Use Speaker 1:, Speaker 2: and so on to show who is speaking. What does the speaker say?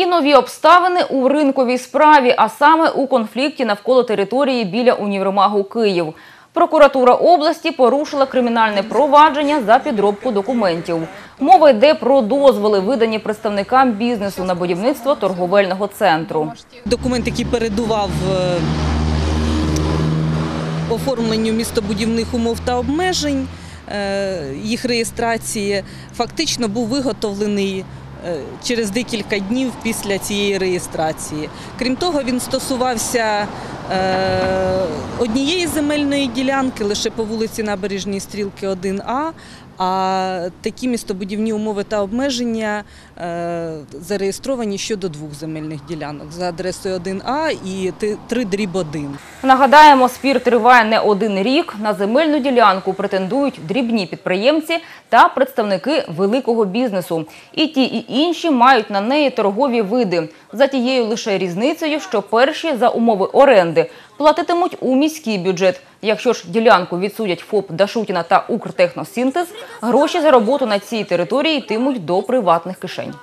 Speaker 1: І нові обставини у ринковій справі, а саме у конфлікті навколо території біля універмагу Київ. Прокуратура області порушила кримінальне провадження за підробку документів. Мова йде про дозволи, видані представникам бізнесу на будівництво торговельного центру.
Speaker 2: Документ, який передував е, оформленню містобудівних умов та обмежень, е, їх реєстрації, фактично був виготовлений через декілька днів після цієї реєстрації. Крім того, він стосувався е, однієї земельної ділянки лише по вулиці Набережній Стрілки 1А, а такі містобудівні умови та обмеження е, зареєстровані щодо двох земельних ділянок за адресою 1А і 3 дріб 1.
Speaker 1: Нагадаємо, спір триває не один рік. На земельну ділянку претендують дрібні підприємці та представники великого бізнесу. І ті, і інші мають на неї торгові види. За тією лише різницею, що перші за умови оренди платитимуть у міський бюджет. Якщо ж ділянку відсудять ФОП Дашутіна та Укртехносінтез, гроші за роботу на цій території йтимуть до приватних кишень.